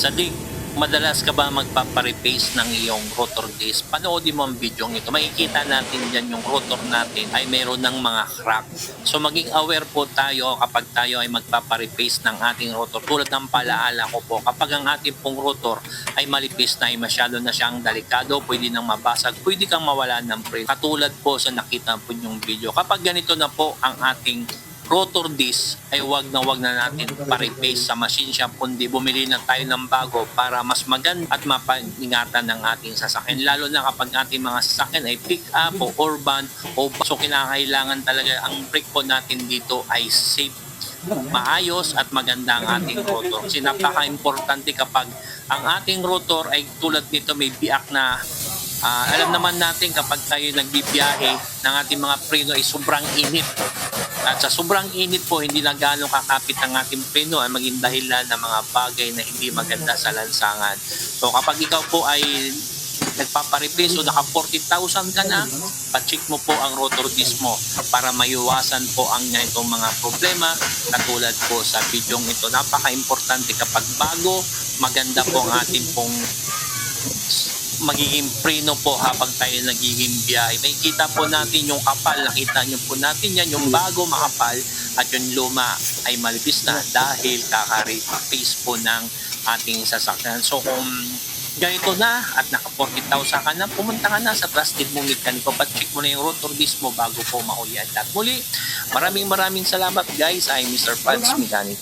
Sadig, madalas ka ba magpapareplace ng iyong rotor disc? Panoodin mo ang video ito. Makikita natin dyan yung rotor natin ay meron ng mga crack. So maging aware po tayo kapag tayo ay magpapareplace ng ating rotor. Tulad ng palaala ko po, kapag ang ating pong rotor ay malipis na, ay masyado na siyang delikado, pwede nang mabasag, pwede kang mawala ng print. Katulad po sa nakita po yung video. Kapag ganito na po ang ating rotor disc ay wag na wag na natin pa-replace sa machine shop kundi bumili na tayo ng bago para mas maganda at mapangingatan ng ating sasakyan. Lalo na kapag ating mga sasakyan ay pick up o urban o so kinakailangan talaga ang brake po natin dito ay safe maayos at maganda ang ating rotor kasi napaka-importante kapag ang ating rotor ay tulad nito may biak na ah, alam naman natin kapag tayo nagbibiyahe ng ating mga preno ay sobrang init at sa sobrang init po, hindi na gaano kakapit ang ating preno ay maging dahilan ng mga bagay na hindi maganda sa lansangan. So kapag ikaw po ay nagpapareplace o naka 40,000 ka na, pa-check mo po ang rotor disc mo para maiwasan po ang itong mga problema katulad po sa bidyong ito. Napaka-importante kapag bago, maganda po ang ating pong magiging preno po habang tayo nagiging biyahe. May kita po natin yung kapal, nakita nyo po natin yan, yung bago makapal at yung luma ay malipis na dahil kakari-pace po ng ating sasakyan. So kung ganito na at naka 40,000 ka na, pumunta ka na sa trusted mong mekaniko, pa-check mo na yung rotor disc mo bago po mahuli. At muli, maraming maraming salamat guys, I'm Mr. Pads Mechanic.